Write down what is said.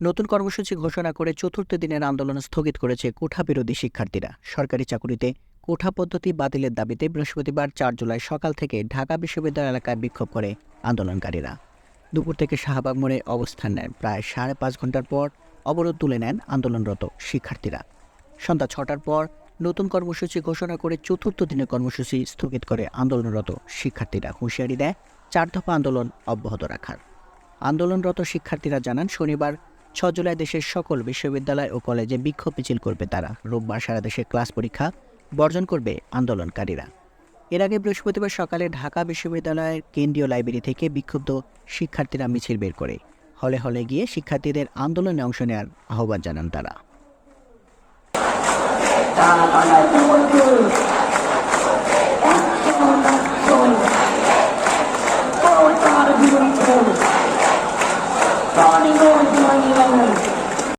নতুন কর্মসূচি ঘোষণা করে চতুর্থ দিনের আন্দোলন স্থগিত করেছে কোঠা বিরোধী শিক্ষার্থীরা। সরকারি চাকুরিতে কোঠা পদ্ধতি বাতিলের দাবিতে বৃহস্পতিবার চার জুলাই সকাল থেকে ঢাকা বিশ্ববিদ্যালয় এলাকায় বিক্ষোভ করে আন্দোলনকারীরা। দুপুর থেকে শাহবাগ মোড়ে অবস্থান নেন। প্রায় সাড়ে পাঁচ ঘণ্টার পর অবরোধ তুলে নেন আন্দোলনরত শিক্ষার্থীরা। সন্ধ্যা ছটার পর নতুন কর্মসূচি ঘোষণা করে চতুর্থ দিনের কর্মসূচি স্থগিত করে আন্দোলনরত শিক্ষার্থীরা হুঁশিয়ারি দেয়, চার দফা আন্দোলন অব্যাহত রাখার। আন্দোলনরত শিক্ষার্থীরা জানান, শনিবার ছ জুলাই দেশের সকল বিশ্ববিদ্যালয় ও কলেজে বিক্ষোভ মিছিল করবে তারা রোববার সারা দেশে ক্লাস পরীক্ষা বর্জন করবে আন্দোলনকারীরা এর আগে বৃহস্পতিবার সকালে ঢাকা বিশ্ববিদ্যালয়ের কেন্দ্রীয় লাইব্রেরি থেকে বিক্ষুব্ধ শিক্ষার্থীরা মিছিল বের করে হলে হলে গিয়ে শিক্ষার্থীদের আন্দোলনে অংশ নেওয়ার আহ্বান জানান তারা Starting on